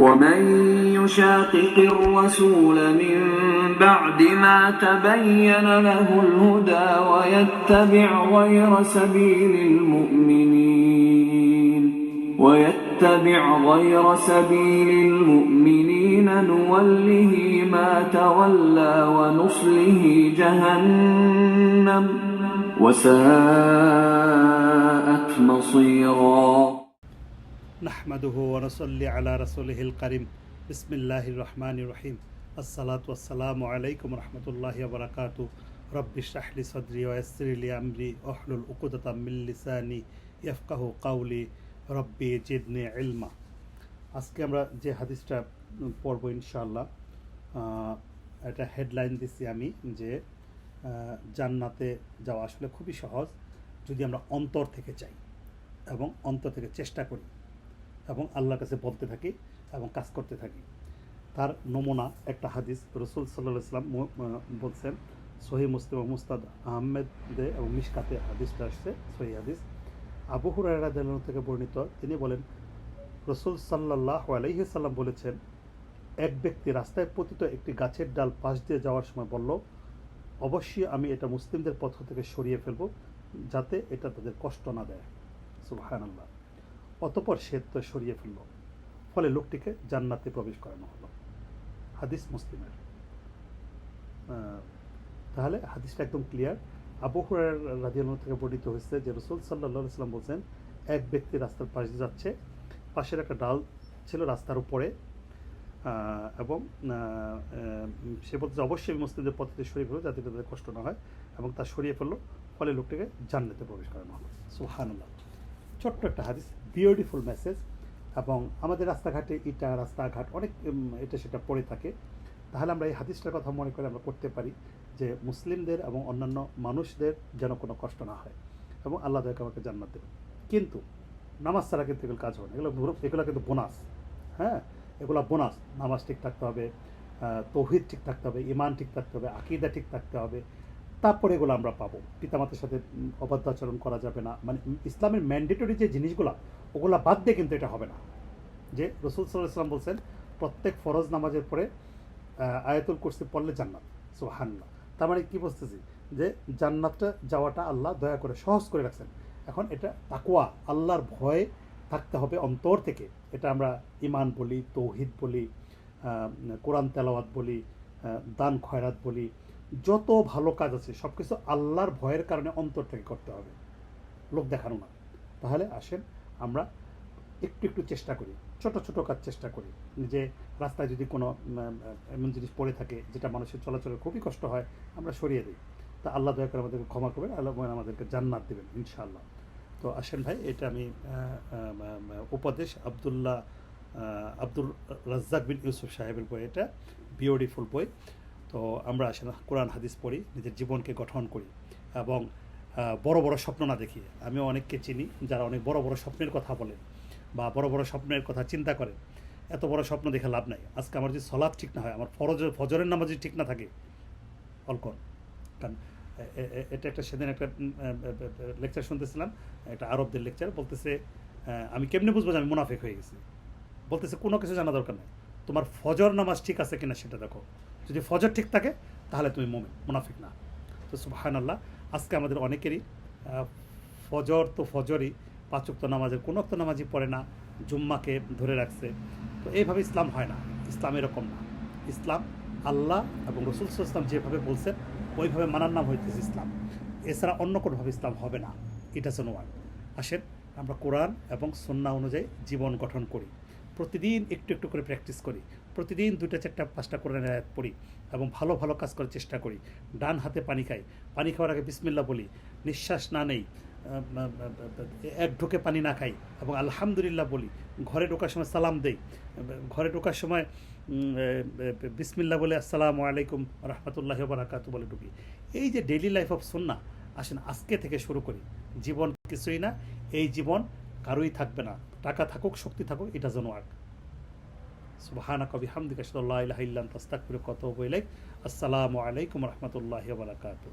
ومن يشاقق الرسول من بعد ما تبين له الهدى ويتبع غير سبيل المؤمنين ويتبع غير سبيل المؤمنين نوله ما تولى ونصله جهنم وساءت مصيرا নাহমাদুহু ওনসল্লি আলা রসুলহিল করিম। বিসমিল্লাহ রহমান রহিম। আসসালাতু আসসালামু আলাইকুম রহমতুল্লাহ বরকাতু রব্বি শাহলি সদরি ওয়াসরিলি আমরি ওহলুল উকুদতাম মিল লিসানি কাউলি রব্বি জিদনি ইলমা। আজকে আমরা যে হাদিসটা পড়ব ইনশাআল্লাহ আহ, একটা হেডলাইন দিছি আমি যে জান্নাতে যাওয়া আসলে খুবই সহজ যদি আমরা অন্তর থেকে চাই এবং অন্তর থেকে চেষ্টা করি। এবং আল্লাহর কাছে বলতে থাকি এবং কাজ করতে থাকি। তার নমুনা একটা হাদিস রসুল সাল্লাহ ইসলাম বলছেন সহি মুসলিম মুস্তাদ আহমেদে এবং মিশকাতে হাদিসটা আসছে সহি হাদিস। আবু হুরায়রা থেকে বর্ণিত, তিনি বলেন, রসুল সাল্লাহ আলাইহি সাল্লাম বলেছেন, এক ব্যক্তি রাস্তায় পতিত একটি গাছের ডাল পাশ দিয়ে যাওয়ার সময় বলল, অবশ্যই আমি এটা মুসলিমদের পথ থেকে সরিয়ে ফেলব, যাতে এটা তাদের কষ্ট না দেয়। সুবাহান আল্লাহ অতপর সে তো সরিয়ে ফেলল। ফলে লোকটিকে জান্নাতে প্রবেশ করানো হলো। হাদিস মুসলিমের। তাহলে হাদিসটা একদম ক্লিয়ার আবু হুরার রাজিয়াল থেকে বর্ণিত হয়েছে যে রসুল সাল্লাহ সাল্লাম বলছেন, এক ব্যক্তি রাস্তার পাশে যাচ্ছে, পাশের একটা ডাল ছিল রাস্তার উপরে এবং সে বলছে যে অবশ্যই মুসলিমদের পথ সরিয়ে ফেলব যাতে তাদের কষ্ট না হয়, এবং তা সরিয়ে ফেলল। ফলে লোকটিকে জান্নাতে প্রবেশ করানো হলো। সুহানুল্লাহ ছোট্ট একটা হাদিস। বিউটিফুল মেসেজ এবং আমাদের রাস্তাঘাটে ইটা, রাস্তাঘাট অনেক এটা সেটা পড়ে থাকে। তাহলে আমরা এই হাদিসটার কথা মনে করে আমরা করতে পারি যে মুসলিমদের এবং অন্যান্য মানুষদের যেন কোনো কষ্ট না হয়। এবং আল্লাহ দয়াকে আমাকে জান্নাত দেবে কিন্তু নামাজ ছাড়া কিন্তু এগুলো কাজ হবে না। এগুলো এগুলো কিন্তু বোনাস। হ্যাঁ? এগুলো বোনাস। নামাজ ঠিক থাকতে হবে তৌহিদ ঠিক থাকতে হবে ইমান ঠিক থাকতে হবে, আকিদা ঠিক থাকতে হবে। তারপরে এগুলো আমরা পাবো। পিতামাতার সাথে অবাধ্য আচরণ করা যাবে না। মানে ইসলামের ম্যান্ডেটরি যে জিনিসগুলো ওগুলো বাদ দিয়ে কিন্তু এটা হবে না। যে রসুল সাল্লাহ বলছেন, প্রত্যেক ফরজ নামাজের পরে আয়াতুল কুরসি পড়লে জান্নাত। সুহান্না তার মানে কি বুঝতেছি? যে জান্নাতটা যাওয়াটা আল্লাহ দয়া করে সহজ করে রাখছেন। এখন এটা তাকুয়া আল্লাহর ভয় থাকতে হবে অন্তর থেকে। এটা আমরা ইমান বলি, তৌহিদ বলি কোরআন তেলাওয়াত বলি দান খয়রাত বলি, যত ভালো কাজ আছে সব কিছু আল্লাহর ভয়ের কারণে অন্তর থেকে করতে হবে। লোক দেখানো না। তাহলে আসেন আমরা একটু একটু চেষ্টা করি, ছোট ছোট কাজ চেষ্টা করি। যে রাস্তায় যদি কোনো এমন জিনিস পড়ে থাকে যেটা মানুষের চলাচলের খুবই কষ্ট হয়, আমরা সরিয়ে দিই। তা আল্লাহ দয়া করে আমাদেরকে ক্ষমা করবেন, আল্লাহ আমাদেরকে জান্নাত দেবেন, ইনশাআল্লাহ। তো আসেন ভাই, এটা আমি উপদেশ আবদুল্লাহ আব্দুল রাজ্জাক বিন ইউসুফ সাহেবের বই এটা বিউটিফুল বই। তো আমরা আসেন কোরআন, হাদিস পড়ি, নিজের জীবনকে গঠন করি এবং বড় বড় স্বপ্ন না দেখি আমিও অনেককে চিনি যারা অনেক বড় বড় স্বপ্নের কথা বলে বা বড় বড় স্বপ্নের কথা চিন্তা করে। এত বড় স্বপ্ন দেখে লাভ নাই। আজকে আমার যদি সলাপ ঠিক না হয়, আমার ফরজ, ফজরের নামাজ যদি ঠিক না থাকে অলকন কারণ এটা একটা সেদিন একটা লেকচার শুনতেছিলাম, একটা আরবদের লেকচার বলতেছে আমি কেমনে বুঝব যে আমি মুনাফেক হয়ে গেছি? বলতেছে, কোনো কিছু জানা দরকার নেই। তোমার ফজর নামাজ ঠিক আছে কিনা সেটা দেখো। যদি ফজর ঠিক থাকে, তাহলে তুমি মোমেন, মুনাফিক না। তো সুবাহান আল্লাহ আজকে আমাদের অনেকেরই ফজর তো ফজরই পাঁচক্ত নামাজের কোনো অক্ত নামাজই পড়ে না, জুম্মাকে ধরে রাখছে। তো এইভাবে ইসলাম হয় না, ইসলাম এরকম না। ইসলাম আল্লাহ এবং রসুল ইসলাম যেভাবে বলছেন, ওইভাবে মানার নাম হইতেছে ইসলাম। এছাড়া অন্য কোনোভাবে ইসলাম হবে না, এটা হচ্ছে ওয়ান আসেন, আমরা কোরআন এবং সন্না অনুযায়ী জীবন গঠন করি। প্রতিদিন একটু একটু করে প্র্যাকটিস করি। প্রতিদিন দুইটা চারটা, পাঁচটা আয়াত পড়ি এবং ভালো ভালো কাজ করার চেষ্টা করি। ডান হাতে পানি খাই। পানি খাওয়ার আগে বিসমিল্লা বলি। নিঃশ্বাস না নেই। এক ঢোকে পানি না খাই এবং আলহামদুলিল্লাহ বলি। ঘরে ঢোকার সময় সালাম দেই। ঘরে ঢোকার সময় বিসমিল্লা বলে আসসালামু আলাইকুম, রহমতুল্লাহ বারাকাতু বলে ঢুকি। এই যে ডেইলি লাইফ অফ সুন্না আসেন আজকে থেকে শুরু করি। জীবন কিছুই না, এই জীবন কারোই থাকবে না। টাকা থাকুক, শক্তি থাকুক, এটা যেন আর। সুবহানাকা কবি হামদিকা আল্লা ইলাহা তাস্তাকুর কত ইলাইক। আসসালামু আলাইকুম রহমতুল্লাহ ওয়া বারাকাতুহু।